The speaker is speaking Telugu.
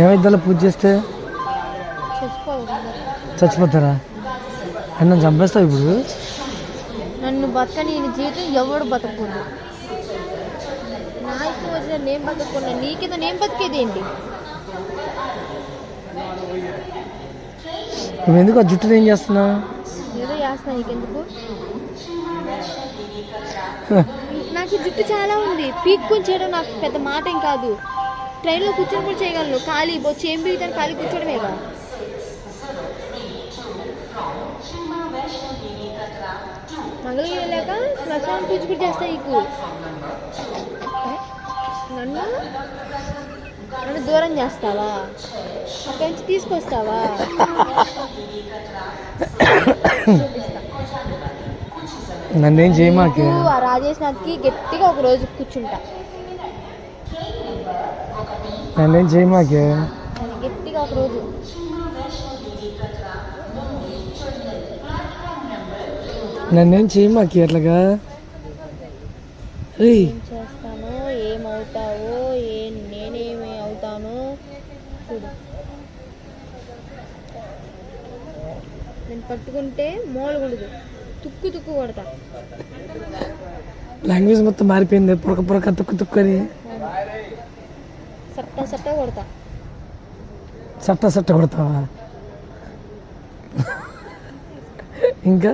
ఏమైద్దా పూజ చేస్తే? చచ్చిపోతారా? అన్న చంపేస్తావు ఇప్పుడు? నన్ను బతకని నీ జీవితం ఎవడు బతకూడదు నా ఇష్టం వచ్చిన నేను బతకకుండా నీకేదో నేను బతికేది ఏంటి? నువ్వు ఎందుకు ఆ జుట్టుని ఏం చేస్తున్నావు? ఏదో చేస్తున్నా నీకెందుకు? నాకు జుట్టు చాలా ఉంది పీక్కొని చేయడం నాకు పెద్ద మాట ఏం కాదు ట్రైన్లో కూర్చొని కూడా చేయగలను ఖాళీ బొచ్చి ఏం పీకుతాను ఖాళీ కూర్చోడమేగా మంగళగిరి వెళ్ళాక శ్మశానం పూజ కూడా చేస్తా నీకు నన్ను నన్ను దూరం చేస్తావా అక్కడి నుంచి తీసుకొస్తావా నన్నేం చేయమాకే? నీకు ఆ రాజేష్ నాథ్కి గట్టిగా ఒక రోజు కూర్చుంటా. నన్నేం చేయమాకే? గట్టిగా ఒక రోజు. నన్నేం చేయమాకే అట్లాగా? చేస్తానో ఏమవుతావో ఏ నేనేమి అవుతానో చూడు. నేను పట్టుకుంటే మూలకూడదు తుక్కు తుక్కు కొడతా. లాంగ్వేజ్ మొత్తం మారిపోయింది. పొరక పొరక తుక్కు తుక్కు అని సట్ట సట్ట కొడతా. సట్ట సట్ట కొడతావా? ఇంకా?